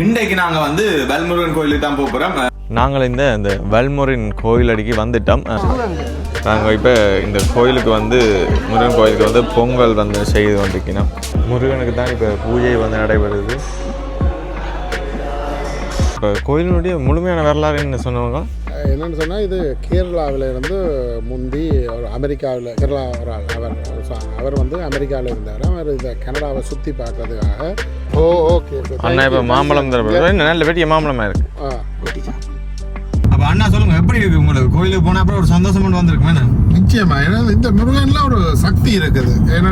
இன்றைக்கு நாங்க வந்து வேல்முருகன் கோயிலுக்கு தான் போக போறோம். நாங்கள் இந்த இந்த வெல்முரின் கோயில் அடிக்கு வந்துட்டோம். நாங்கள் இப்போ இந்த கோயிலுக்கு வந்து முருகன் கோயிலுக்கு வந்து பொங்கல் வந்து செய்து கொண்டிருக்கணும் முருகனுக்கு தான் இப்போ பூஜை வந்து நடைபெறுது. இப்போ கோயிலினுடைய முழுமையான வரலாறு என்ன சொன்னவங்க என்னன்னு சொன்னால் இது கேரளாவில் இருந்து முந்தி ஒரு அமெரிக்காவில் கேரளா ஒரு அவர் அவர் வந்து அமெரிக்காவில் இருந்தார். அவர் இந்த கனடாவை சுற்றி பார்க்கறதுக்காக ஓ ஓகே அண்ணா இப்போ மாம்பழம் தரப்படுது நல்ல வெட்டிய மாம்பழமாக இருக்கு. அப்ப அண்ணா சொல்லுங்க எப்படி இருக்கு உங்களுக்கு? கோயிலுக்கு போன அப்புறம் ஒரு சந்தோஷம் மட்டும் வந்திருக்குமே? நிச்சயமா. ஏன்னா இந்த முருகன்ல ஒரு சக்தி இருக்குது. ஏன்னா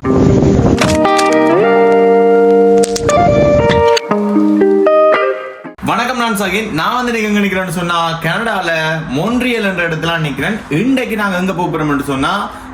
வணக்கம் நான் சகின். நான் வந்து நீங்க எங்க நிக்கிறேன்னு சொன்னா கனடால மோன்ட்ரியல் என்ற இடத்துல நிக்கிறேன். இன்றைக்கு நாங்க எங்க போறோம்னு சொன்னா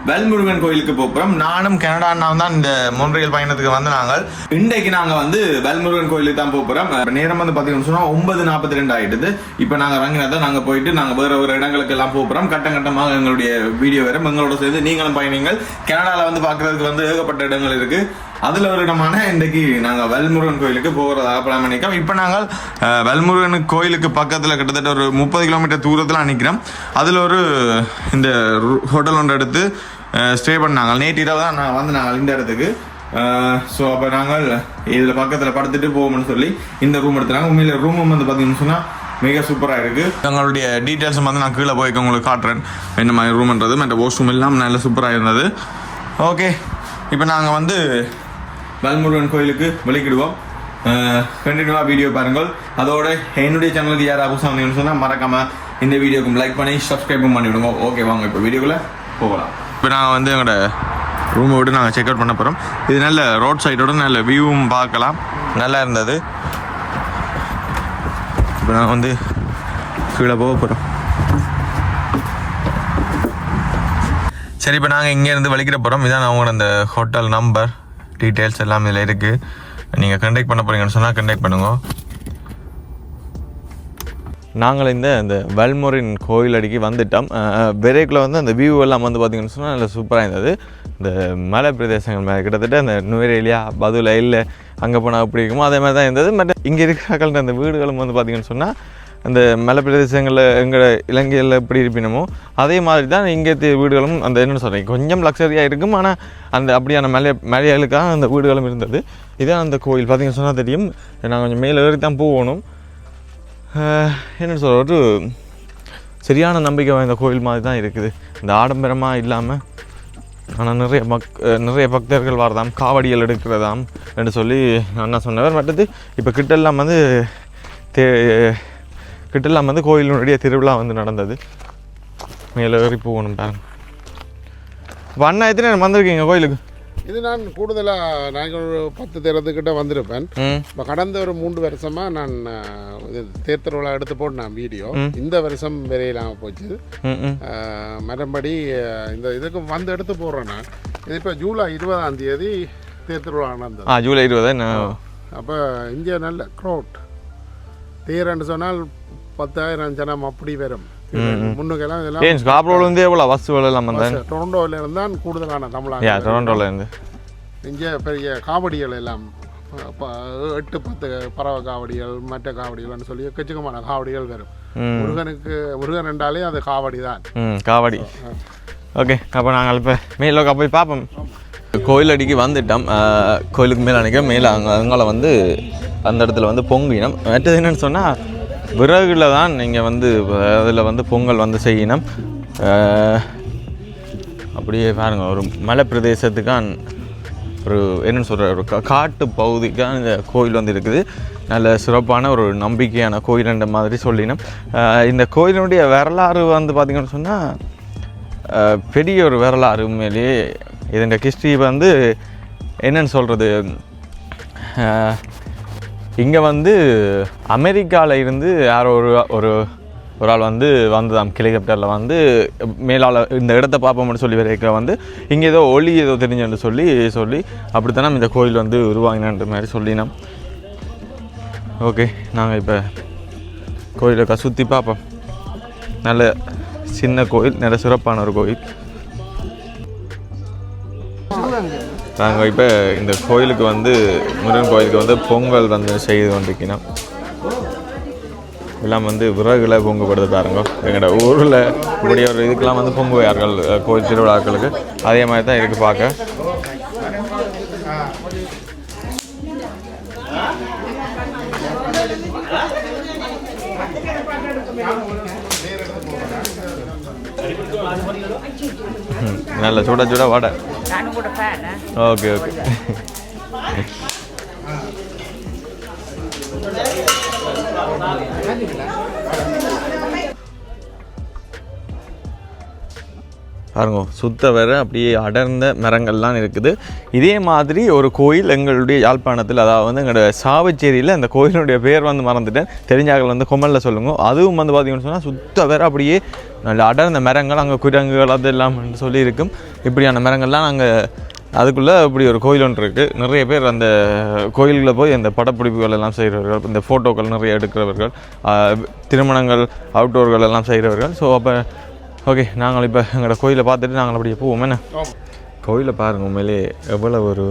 வேல்முருகன் கோயிலுக்கு போகிறோம் நானும் கனடா அண்ணாவும் தான் இந்த மூன்றையில் பயணத்துக்கு வந்து நாங்கள். இன்றைக்கு நாங்கள் வந்து வேல்முருகன் கோயிலுக்கு தான் போகிறோம் நேரம் வந்து பார்த்தீங்கன்னு சொன்னால் ஒன்பது நாற்பத்தி ரெண்டு ஆயிடுது இப்போ நாங்கள் இறங்கினதை நாங்கள் போயிட்டு நாங்கள் வேறு ஒரு இடங்களுக்கு எல்லாம் போகிறோம் கட்டம் கட்டமாக எங்களுடைய வீடியோ வரும் எங்களோட சேர்ந்து நீங்களும் பயணிங்கள் கனடாவில் வந்து பார்க்குறதுக்கு வந்து ஏகப்பட்ட இடங்கள் இருக்குது அதில் ஒரு இடமான இன்றைக்கு நாங்கள் வேல்முருகன் கோயிலுக்கு போகிறதாக பிளான் பண்ணிக்கோம் இப்போ நாங்கள் அஹ், வேல்முருகன் கோயிலுக்கு பக்கத்தில் கிட்டத்தட்ட ஒரு முப்பது கிலோமீட்டர் தூரத்தில் நிற்கிறோம் அதில் ஒரு இந்த ஹோட்டல் ஒன்று எடுத்து ஸ்டே பண்ணாங்க. நேற்று இரவு தான் நாங்கள் வந்து நாங்கள் இந்த இடத்துக்கு. ஸோ அப்போ நாங்கள் இதில் பக்கத்தில் படுத்துட்டு போவோம்னு சொல்லி இந்த ரூம் எடுத்துனாங்க உண்மையில் ரூமும் வந்து பார்த்தீங்கன்னு சொன்னால் மிக சூப்பராக இருக்குது எங்களுடைய டீட்டெயில்ஸும் வந்து நான் கீழே போய் உங்களுக்கு காட்டுறேன். என்ன மாதிரி ரூம்ன்றது மற்ற வாஷ் ரூம் எல்லாம் நல்ல சூப்பராக இருந்தது. ஓகே இப்போ நாங்கள் வந்து வல்முருகன் கோயிலுக்கு விளக்கிடுவோம். கண்டினியூவாக வீடியோ பாருங்கள். அதோட என்னுடைய சேனலுக்கு யார் அபுசா வந்தீங்கன்னு சொன்னால் மறக்காமல் இந்த வீடியோக்கும் லைக் பண்ணி சப்ஸ்கிரைபும் பண்ணிவிடுங்க. ஓகே வாங்க இப்போ வீடியோக்குள்ளே போகலாம். இப்போ நாங்கள் வந்து எங்களோட ரூமை விட்டு நாங்கள் செக் அவுட் பண்ண போகிறோம் இது நல்ல ரோட் சைடோட நல்ல வியூவும் பார்க்கலாம். நல்லா இருந்தது. இப்போ நாங்கள் வந்து கீழே போக போகிறோம் சரி இப்போ நாங்கள் இங்கேருந்து வலிக்கிற போகிறோம் இதான் அவங்களோட அந்த ஹோட்டல் நம்பர் டீட்டெயில்ஸ் எல்லாம் இதில் இருக்குது நீங்கள் கண்டெக்ட் பண்ண போகிறீங்கன்னு சொன்னால் கண்டெக்ட் பண்ணுங்க. நாங்கள் இந்த இந்த வெல்முரின் கோயில் அடிக்கி வந்துட்டோம் விரைக்கில் வந்து அந்த வியூ எல்லாம் வந்து பார்த்திங்கன்னு சொன்னால் நல்லா சூப்பராக இருந்தது. இந்த மலை பிரதேசங்கள் மேலே கிட்டத்தட்ட அந்த நுவரேலியா பதுல இல்லை அங்கே போனால் எப்படி இருக்குமோ அதே மாதிரி தான் இருந்தது. பட் இங்கே இருக்கிற அந்த வீடுகளும் வந்து பார்த்திங்கன்னு சொன்னால் அந்த மலை பிரதேசங்களில் எங்கள் இலங்கையில் எப்படி இருப்பினமோ அதே மாதிரி தான் இங்கே வீடுகளும் அந்த என்னென்னு சொல்கிறேன் கொஞ்சம் லக்ஸரியாக இருக்கும். ஆனால் அந்த அப்படியான மலை மலையாளுக்காக அந்த வீடுகளும் இருந்தது. இதான் அந்த கோயில். பார்த்திங்கன்னு சொன்னால் தெரியும். நான் கொஞ்சம் மேலே ஏறி தான் போகணும். என்ன சொல்கிற ஒரு சரியான நம்பிக்கை வாய்ந்த கோயில் மாதிரி தான் இருக்குது. இந்த ஆடம்பரமாக இல்லாமல் ஆனால் நிறைய மக் நிறைய பக்தர்கள் வரதாம் காவடிகள் எடுக்கிறதாம் என்று சொல்லி அண்ணா சொன்னவர். மற்றது இப்போ கிட்டெல்லாம் வந்து தே கிட்டெல்லாம் வந்து கோயிலினுடைய திருவிழா வந்து நடந்தது. மேலே ஏறி போகணும் பாருங்க. இப்போ அண்ணா எத்தனை வந்திருக்கீங்க கோயிலுக்கு? இது நான் கூடுதலாக நாங்கள் ஒரு பத்து தேரத்துக்கிட்ட வந்திருப்பேன். இப்போ கடந்த ஒரு மூன்று வருஷமாக நான் இது தேர்தல் எடுத்து போட்டு நான் வீடியோ. இந்த வருஷம் விரையிலாமல் போச்சு. மற்றபடி இந்த இதுக்கு வந்து எடுத்து போடுறேன் நான். இது இப்போ ஜூலை இருபதாம் தேதி தேர்தல் நடந்தது. ஆ ஜூலை இருபது அப்போ இங்கே நல்ல க்ரௌட் தேரன்னு சொன்னால் பத்தாயிரம் ஜனம் அப்படி வரும். முன்னுக்கெல்லாம் இதெல்லாம் எவ்வளோ பஸ்ஸுகள் எல்லாம் வந்தேன் டொரண்டோவில் இருந்தால் கூடுதலான தமிழக டொரண்டோவில் இருந்து இங்கே பெரிய காவடிகள் எல்லாம் எட்டு பத்து பறவை காவடிகள் மற்ற காவடிகள்னு சொல்லி எக்கச்சக்கமான காவடிகள் வரும். முருகனுக்கு முருகன் என்றாலே அது காவடி. தான் காவடி ஓகே அப்போ நாங்கள் இப்போ மேலோக்கா போய் பார்ப்போம். கோயில் அடிக்கு வந்துட்டோம் கோயிலுக்கு மேலே நினைக்க மேலே அங்கே அங்கால வந்து அந்த இடத்துல வந்து பொங்கினம். மற்றது என்னன்னு சொன்னால் விறகுல தான் நீங்கள் வந்து அதில் வந்து பொங்கல் வந்து செய்யணும். அப்படியே பாருங்கள் ஒரு மலை பிரதேசத்துக்கான் ஒரு என்னன்னு சொல்கிற ஒரு காட்டு பகுதிக்கான இந்த கோயில் வந்து இருக்குது. நல்ல சிறப்பான ஒரு நம்பிக்கையான கோயில்ன்ற மாதிரி சொல்லினோம். இந்த கோயிலினுடைய வரலாறு வந்து பார்த்திங்கன்னு சொன்னால் பெரிய ஒரு வரலாறு உண்மையிலேயே. இதன் ஹிஸ்ட்ரி வந்து என்னன்னு சொல்கிறது இங்கே வந்து அமெரிக்காவில் இருந்து யாரோ ஒரு ஒரு ஒரு ஆள் வந்து வந்ததாம் ஹெலிகாப்டரில் வந்து மேலால் இந்த இடத்த பார்ப்போம்னு சொல்லி வரைக்க வந்து இங்கே ஏதோ ஒளி ஏதோ தெரிஞ்சுன்னு சொல்லி சொல்லி அப்படித்தானே இந்த கோயில் வந்து உருவாங்கினன்ற மாதிரி சொல்லினோம். ஓகே நாங்கள் இப்போ கோயிலை சுற்றி பார்ப்போம். நல்ல சின்ன கோயில் நல்ல சிறப்பான ஒரு கோயில். நாங்கள் இப்போ இந்த கோயிலுக்கு வந்து முருகன் கோயிலுக்கு வந்து பொங்கல் வந்து செய்து கொண்டிருக்கணும் எல்லாம் வந்து விறகுல பொங்கப்படுத்த பாருங்க. எங்களோட ஊரில் இப்படி ஒரு இதுக்கெல்லாம் வந்து பொங்குவார்கள் கோயில் திருவிழாக்களுக்கு. அதே மாதிரி தான் இருக்குது பார்க்க. நல்ல சுட சுட வடை. நானும் கூட ஃபேன் ஓகே பாருங்க சுத்த வர அப்படியே அடர்ந்த மரங்கள்லாம் இருக்குது. இதே மாதிரி ஒரு கோயில் எங்களுடைய யாழ்ப்பாணத்தில் அதாவது வந்து எங்களோட சாவச்சேரியில் அந்த கோயிலுடைய பேர் வந்து மறந்துட்டேன். தெரிஞ்சாக்கள் வந்து கொமலில் சொல்லுங்க. அதுவும் வந்து பார்த்திங்கன்னு சொன்னால் சுத்த வர அப்படியே நல்ல அடர்ந்த மரங்கள் அங்கே குரங்குகள் அதெல்லாம் சொல்லி இருக்கும் இப்படியான மரங்கள்லாம் நாங்கள் அதுக்குள்ளே இப்படி ஒரு கோயில் ஒன்று இருக்குது நிறைய பேர் அந்த கோயிலில் போய் அந்த படப்பிடிப்புகள் எல்லாம் செய்கிறவர்கள் இந்த ஃபோட்டோக்கள் நிறைய எடுக்கிறவர்கள் திருமணங்கள் அவுட்டோர்கள் எல்லாம் செய்கிறவர்கள். ஸோ அப்போ ஓகே நாங்கள் இப்போ எங்களோட கோயிலை பார்த்துட்டு நாங்கள் அப்படியே போவோம். என்ன? கோயிலை பாருங்கள் உண்மையிலே எவ்வளோ ஒரு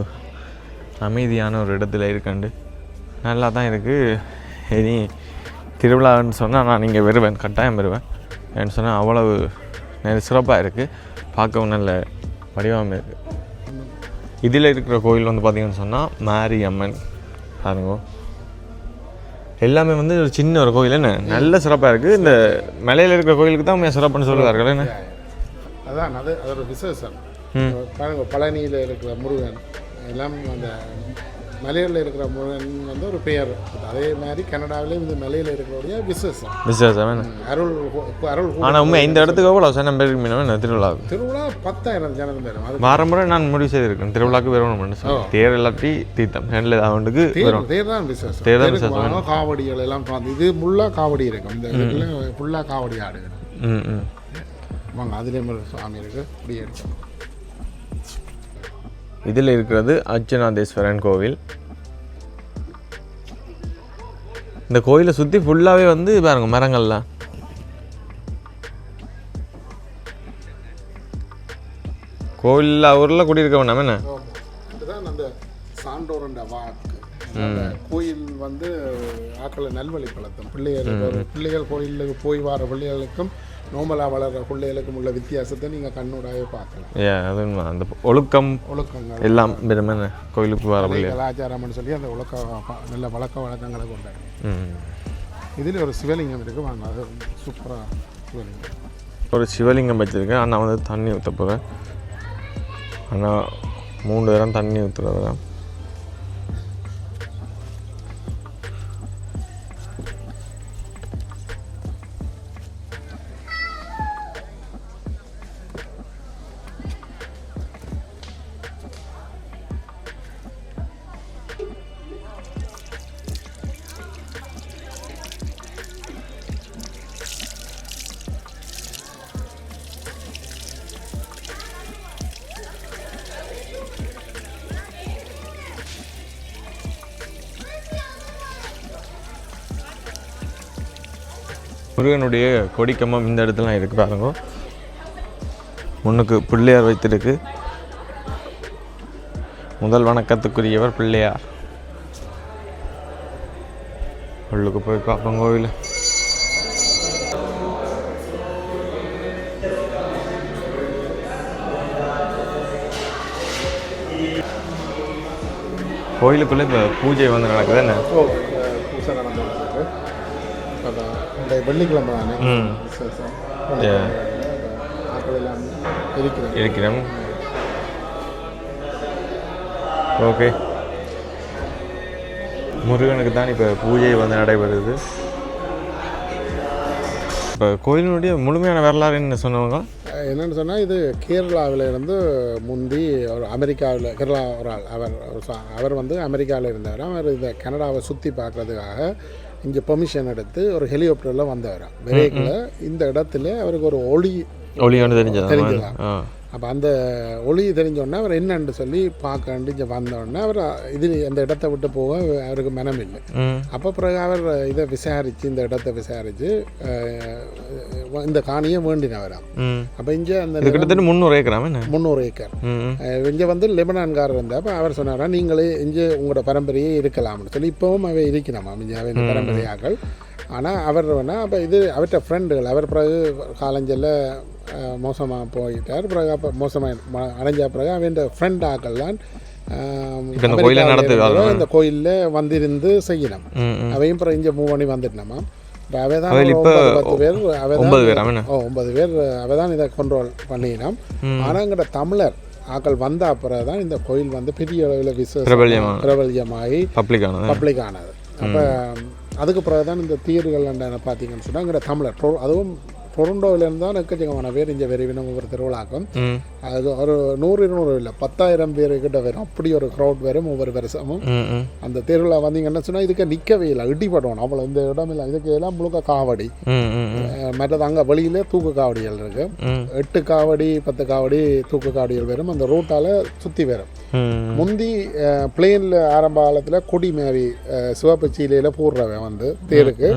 அமைதியான ஒரு இடத்துல இருக்கண்டு. நல்லா தான் இருக்குது இனி திருவிழான்னு சொன்னால் நான் இங்கே வருவேன் கட்டாயம் வருவேன். ஏன்னு சொன்னால் அவ்வளவு நிறைய சிறப்பாக இருக்குது பார்க்கவும் நல்ல வடிவமாக இருக்குது இதில் இருக்கிற கோயில் வந்து பார்த்தீங்கன்னு சொன்னால் மாரியம்மன். பாருங்க. எல்லாமே வந்து ஒரு சின்ன ஒரு கோயில் என்ன? நல்ல சிறப்பாக இருக்குது இந்த மலையில் இருக்கிற கோயிலுக்கு தான் உண்மையாக சிறப்புன்னு சொல்லுவார்கள் என்ன? அதான் அது அது ஒரு விசேஷம். பாருங்க பழனியில் இருக்கிற முருகன் எல்லாம் அந்த மலையில் இருக்கிற முருகன் வந்து ஒரு பெயர். அதே மாதிரி கனடாவிலேயும் இந்த மலையில் இருக்கிறவுடைய விசேஷம். விசேஷம் அருள் அருள் ஆனால் உண்மை இந்த இடத்துக்கு எவ்வளோ சனம் பேர் மீனவன் திருவிழாவுக்கு திருவிழா? பத்தாயிரம் ஜனம் பேரும். அது வார முறை நான் முடிவு செய்திருக்கேன். திருவிழாக்கு வரணும்னு சொல்லி தேர் இல்லாட்டி தீர்த்தம் ரெண்டு அவனுக்கு தேர் தான் விசேஷம். தேர் தான் விசேஷம். காவடிகள் எல்லாம் பார்த்து இது முள்ளா காவடி இருக்கும். இந்த இடத்துல ஃபுல்லாக காவடி ஆடுகள் ம் ம். வாங்க அதுலேயும் ஒரு சாமி இருக்கு. அப்படியே எடுக்கும் இதில் இருக்கிறது அர்ச்சனாதேஸ்வரன் கோவில். இந்த கோயிலை சுற்றி ஃபுல்லாகவே வந்து பாருங்க மரங்கள்லாம். கோயில் ஊரில் குடியிருக்க வேண்டாம் என்ன? சான்றோரண்ட கோயில் வந்து ஆக்களை நல்வழிப்படுத்தும். பிள்ளைகள் பிள்ளைகள் கோயிலுக்கு போய் வர பிள்ளைகளுக்கும் நோமலாக வளர்கிற பிள்ளைகளுக்கும் உள்ள வித்தியாசத்தை நீங்கள் கண்ணூடாவே பார்க்கலாம். ஏ அது. அந்த ஒழுக்கம் ஒழுக்கங்கள். எல்லாம் பெருமை கோயிலுக்கு வர கலாச்சாரம்னு சொல்லி அந்த ஒழுக்க நல்ல பழக்க வழக்கங்களை கொண்டாடு இதில் ஒரு சிவலிங்கம் இருக்குது வாங்க அது சூப்பராக சிவலிங்கம். ஒரு சிவலிங்கம் வச்சுருக்கேன். அண்ணா வந்து தண்ணி ஊற்ற போகிறேன் அண்ணா மூணு தரம் தண்ணி ஊற்றுறதுதான் முருகனுடைய கொடிக்கம்பம் இந்த இடத்துலாம் இருக்குது பாருங்க. முன்னுக்கு பிள்ளையார் வைத்திருக்கு. முதல் வணக்கத்துக்குரியவர் பிள்ளையார். உள்ளுக்கு போய் பார்ப்போம் கோவில். கோயிலுக்குள்ளே இப்போ பூஜை வந்து நடக்குது என்ன ஸோ பூசை நடந்துருக்கு அதான் இந்த வெள்ளிக்கிழமை தானே? இருக்கிறோம் ஓகே முருகனுக்கு தான் இப்போ பூஜை வந்து நடைபெறுது. இப்போ கோயிலினுடைய முழுமையான வரலாறு என்ன சொன்னவங்க? என்னன்னு சொன்னால் இது கேரளாவில் இருந்து முந்தி ஒரு அமெரிக்காவில் கேரளா ஒரு ஆள் அவர் அவர் வந்து அமெரிக்காவில் இருந்தார். அவர் இந்த கனடாவை சுற்றி பார்க்குறதுக்காக இங்கே பெர்மிஷன் எடுத்து ஒரு ஹெலிகாப்டரில் வந்தவர். விரைக்கில். இந்த இடத்துல அவருக்கு ஒரு ஒளி ஒளி ஒன்று தெரிஞ்சது? அப்போ அந்த ஒளி தெரிஞ்சோடனே அவர் என்னன்னு சொல்லி பார்க்கண்டு இங்கே வந்தோடனே அவர் இது அந்த இடத்த விட்டு போக அவருக்கு மனம் இல்லை அப்போ பிறகு அவர் இதை விசாரித்து இந்த இடத்த விசாரித்து இந்த காணியை வேண்டினவராம் அப்போ இங்கே அந்த கிட்டத்தட்ட முந்நூறு ஏக்கராம் என்ன? முந்நூறு ஏக்கர். இங்கே வந்து லெபனான்காரர் இருந்தால் அப்போ அவர் சொன்னாரா நீங்களே இங்கே உங்களோட பரம்பரையே இருக்கலாம்னு சொல்லி இப்போவும் அவை இருக்கணுமா. இங்கே அவை இந்த பரம்பரையாக்கள். ஆனால் அவர் வேணா அப்போ இது அவர்கிட்ட ஃப்ரெண்டுகள் அவர் பிறகு காலஞ்சல்ல மோசமாக போயிட்டார். பிறகு அப்போ மோசமாக அடைஞ்ச பிறகு அவன் ஃப்ரெண்ட் இப்ப இந்த கோயிலில் வந்திருந்து செய்யணும். அவையும் பிறகு இங்கே மூவ் பண்ணி வந்துட்டோமா இப்போ அவை தான் பத்து பேர் அவை என்ன? ஓ ஒன்பது பேர் அவை தான் இதை கண்ட்ரோல் பண்ணினோம். ஆனால் எங்கட தமிழர் ஆக்கள் வந்த அப்புறம் தான் இந்த கோயில் வந்து பெரிய அளவில் விசேஷம் பிரபல்யமா- பிரபல்யமாகி பப்ளிக் ஆனது. அப்போ அதுக்கு பிறகு தான் இந்த தீர்கள் பார்த்தீங்கன்னு சொன்னால் எங்கட தமிழர் அதுவும் டொரண்டோவிலேருந்து தான் எக்கச்சக்கமான பேர் இங்கே ஒவ்வொரு திருவிழாக்கும் அது ஒரு நூறு இருநூறு இல்லை பத்தாயிரம் பேர் கிட்ட வரும். அப்படி ஒரு க்ரௌட் வரும் ஒவ்வொரு வருஷமும். அந்த திருவிழா வந்தீங்கன்னா சொன்னால் இதுக்கு நிற்கவே இல்லை இடிபடணும் அவ்வளோ இந்த இடம் இல்லை. இதுக்கு எல்லாம் முழுக்க காவடி. மற்றது அங்கே வெளியிலே தூக்கு காவடிகள் இருக்கு. எட்டு காவடி பத்து காவடி தூக்கு காவடிகள் வரும். அந்த ரூட்டால் சுற்றி வரும். முந்தி பிளேனில் ஆரம்ப காலத்தில் கொடி அஹ், சிவப்பு சீலையில் போடுறவன் வந்து தேருக்கு.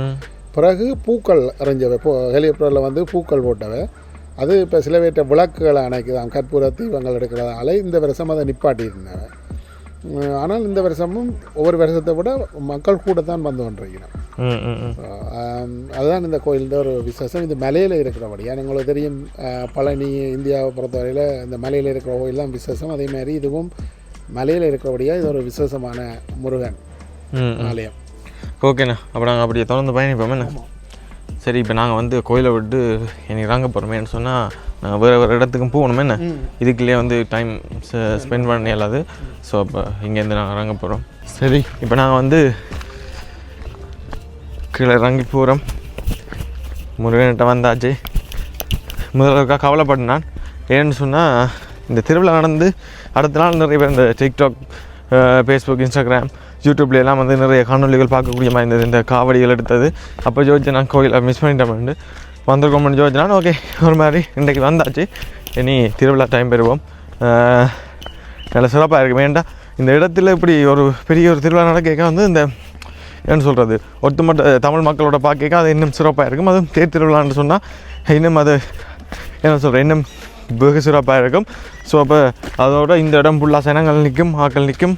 பிறகு பூக்கள் எறிஞ்சவை போ ஹெலிகாப்டரில் வந்து பூக்கள் போட்டவை அது இப்போ சில பேர்ட்ட விளக்குகளை அணைக்குதான் கற்பூர தீபங்கள் எடுக்கிறதால இந்த வருஷம் அதை நிப்பாட்டி இருந்தவன் உம், ஆனால் இந்த வருஷமும் ஒவ்வொரு வருஷத்தை விட மக்கள் கூட தான் வந்து கொண்டிருக்கிறோம் அதுதான் இந்த கோயில் ஒரு விசேஷம். இது மலையில் இருக்கிறபடியா உங்களுக்கு தெரியும் பழனி இந்தியாவை பொறுத்தவரையில் இந்த மலையில் இருக்கிற கோயில் தான் விசேஷம். அதே மாதிரி இதுவும் மலையில் இருக்கிறபடியா இது ஒரு விசேஷமான முருகன் ஆலயம். ஓகேண்ணா. அப்போ நாங்கள் அப்படியே தொடர்ந்து பயணிப்போம். என்ன? சரி இப்போ நாங்கள் வந்து கோயிலை விட்டு எனக்கு இறங்க போகிறோமேன்னு சொன்னால் நாங்கள் வேறு வேறு இடத்துக்கும் போகணுமே. என்ன? இதுக்குள்ளேயே வந்து டைம் ஸ்பெண்ட் பண்ண இயலாது. ஸோ அப்போ இங்கேருந்து நாங்கள் இறங்க போகிறோம் சரி. இப்போ நாங்கள் வந்து கீழே இறங்கி போகிறோம் முருகன்கிட்ட வந்தாச்சு. முதல்ல கவலைப்பட்டேன் நான். ஏன்னு சொன்னால் இந்த திருவிழா நடந்து அடுத்த நாள் நிறைய பேர் இந்த டிக்டாக் ஃபேஸ்புக் இன்ஸ்டாகிராம் யூடியூப்லலாம் வந்து நிறைய காணொலிகள் பார்க்கக்கூடிய மாதிரி இருந்தது. இந்த காவடிகள் எடுத்தது. அப்போ ஜோதிச்சு நான் கோயிலை மிஸ் பண்ணிட்டேன் வந்திருக்கோம்னு ஜோதிச்சு ஓகே ஒரு மாதிரி இன்றைக்கு வந்தாச்சு. இனி திருவிழா டைம் பெறுவோம். நல்ல சிறப்பாக இருக்குது வேண்டாம் இந்த இடத்துல இப்படி ஒரு பெரிய ஒரு திருவிழா நடக்க வந்து இந்த என்ன சொல்கிறது ஒட்டுமொத்த தமிழ் மக்களோட பார்க்க அது இன்னும் சிறப்பாக இருக்கும். அதுவும் தேர் திருவிழான்னு சொன்னால் இன்னும் அது என்ன சொல்கிறேன் இன்னும் வெகு சிறப்பாக இருக்கும். ஸோ அப்போ அதோட இந்த இடம் ஃபுல்லாக சனங்கள் நிற்கும் ஆக்கள் நிற்கும்.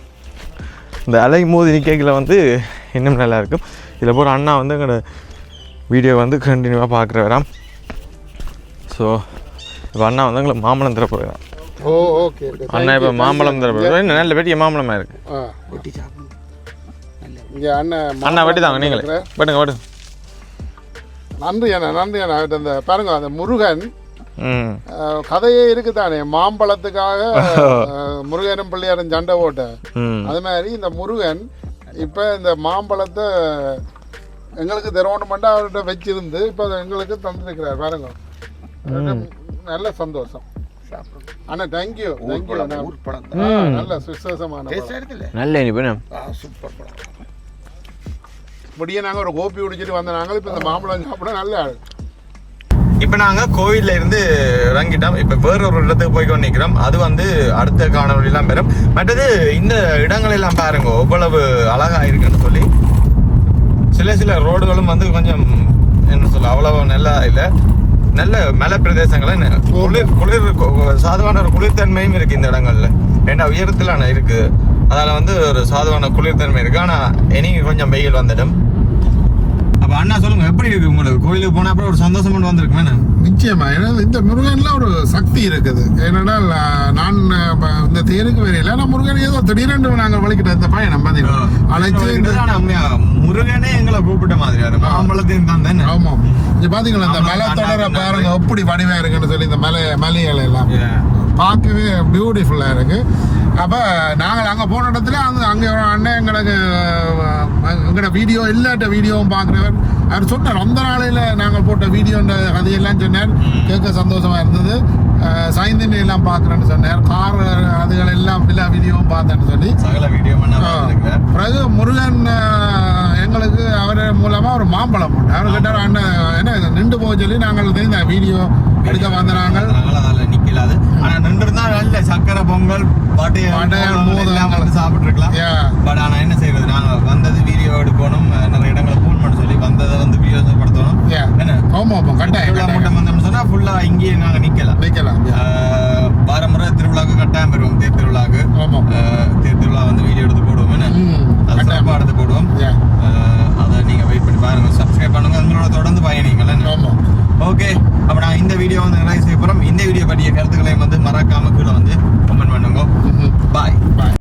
இந்த அலை மோதி நிற்கைகளை வந்து இன்னும் நல்லா இருக்கும் இதில் போகிற அண்ணா வந்து எங்களோட வீடியோ வந்து கண்டினியூவாக பார்க்குறவராம் ஸோ இப்போ அண்ணா வந்து எங்களை மாம்பழம் தர போகிறான் ஓ ஓகே அண்ணா இப்போ மாம்பழம் தர போகிறார். நல்ல பெரிய மாம்பழமாக இருக்குது இங்கே அண்ணன் அண்ணா வெட்டி தாங்க நீங்களே. வெட்டுங்க வெட்டுங்க. நன்றி அண்ணா நன்றி அண்ணா அந்த பாருங்க அந்த முருகன் கதையே இருக்குதானே? மாம்பழத்துக்காக முருகனும் பிள்ளையாரும் சண்டை போட்ட. ம். அது மாதிரி இந்த முருகன் இப்போ இந்த மாம்பழத்தை எங்களுக்கு தரணுமெண்டா அவர்கிட்ட வச்சிருந்து இப்போ அதை எங்களுக்கு தந்துருக்கிறார். பாருங்க. நல்ல சந்தோஷம். அண்ணா தேங்க்யூ தேங்க்யூ நல்ல விசேஷமான பழம். நல்ல இனிப்பு என்ன? முடிய நாங்கள் ஒரு கோப்பி குடிச்சிட்டு வந்த நாங்கள் இப்போ இந்த மாம்பழம் சாப்பிட நல்ல ஆள். இப்போ நாங்கள் கோவிலில் இருந்து இறங்கிட்டோம். இப்போ வேற ஒரு இடத்துக்கு போய் கொண்டு நிற்கிறோம் அது வந்து அடுத்த காணொலியெல்லாம் பெறும் மற்றது இந்த இடங்கள் எல்லாம் பாருங்க எவ்வளவு அழகாக இருக்குன்னு சொல்லி. சில சில ரோடுகளும் வந்து கொஞ்சம் என்ன சொல்ல அவ்வளவு நல்லா இல்லை. நல்ல மலை பிரதேசங்களும் குளிர் குளிர் கு- சாதுவான ஒரு குளிர்தன்மையும் இருக்குது இந்த இடங்கள்ல. ஏன்னா உயரத்தில் ஆனா இருக்குது அதால வந்து ஒரு சாதுவான குளிர்தன்மை இருக்குது ஆனால் இனி கொஞ்சம் வெயில் வந்துடும். அப்ப அண்ணா சொல்லுங்க எப்படி இருக்கு உங்களுக்கு? கோயிலுக்கு போன அப்புறம் ஒரு சந்தோஷம் கொண்டு வந்திருக்குமே? நிச்சயமா. ஏன்னா இந்த முருகன்ல ஒரு சக்தி இருக்குது. ஏன்னா நான் இந்த தேருக்கு வரையில நான் முருகன் ஏதோ திடீரென்று நாங்கள் வலிக்கிட்ட இந்த பையன் பார்த்தீங்கன்னா அழைச்சு முருகனே எங்களை கூப்பிட்ட மாதிரி மாம்பழத்தையும் தான் தானே? ஆமாம் இங்க பாத்தீங்களா இந்த ஆமா, மலை தொடர. பாருங்க எப்படி வடிவா இருக்குன்னு சொல்லி இந்த மலை மலைகள் எல்லாம். பார்க்கவே பியூட்டிஃபுல்லாக இருக்கு. அப்போ நாங்கள் அங்கே போன இடத்துல அங்கே ஒரு அண்ணன் எங்களுக்கு எங்களோட வீடியோ எல்லாட்ட வீடியோவும் பார்க்குறவர். அவர் சொன்னார் அந்த நாளையில் நாங்கள் போட்ட வீடியோன்ற கதையெல்லாம் சொன்னார். கேட்க சந்தோஷமா இருந்தது. சைந்தினி எல்லாம் பார்க்குறேன்னு சொன்னார். கார் அதுகள் எல்லாம் எல்லா வீடியோவும் பார்த்தேன்னு சொல்லி. சகல வீடியோ பிறகு முருகன் எங்களுக்கு அவர் மூலமாக ஒரு மாம்பழம் போட்டு அவர் கேட்டார் அண்ணன் என்ன நின்று போக சொல்லி நாங்கள் தெரிந்த வீடியோ எடுக்க வந்தனாங்க அதனால நிக்கலாது. ஆனா நின்றுருந்தா நல்ல சக்கரை பொங்கல் பாட்டு. எல்லாம் வந்து சாப்பிட்டு இருக்கலாம். பட் ஆனா என்ன செய்யறது நாங்க வந்தது வீடியோ எடுக்கணும். நிறைய இடங்களை ஃபோன் பண்ண சொல்லி வந்ததை வந்து வீடியோ படுத்தணும். என்ன? ஆமா ஆமா கட்டாயம் மட்டும் வந்தோம்னு சொன்னா ஃபுல்லா இங்கேயே நாங்க நிக்கலாம். நிக்கலாம். பாரம்பரிய திருவிழாக்கு கட்டாயம் வருவோம். தேர் திருவிழாக்கு தேர் திருவிழா வந்து வீடியோ எடுத்து போடுவோம் என்ன? அது சிறப்பாக எடுத்து போடுவோம். அதை நீங்கள் வெயிட் பண்ணி பாருங்க. சப்ஸ்கிரைப் பண்ணுங்க. உங்களோட தொடர்ந்து பயணிங்கள் ஓகே அப்போ நான் இந்த வீடியோ வந்து நிறைய செய்ய போகிறோம் இந்த வீடியோ பற்றிய கருத்துக்களையும் வந்து மறக்காம கீழே வந்து கமெண்ட் பண்ணுங்க. பாய் பாய்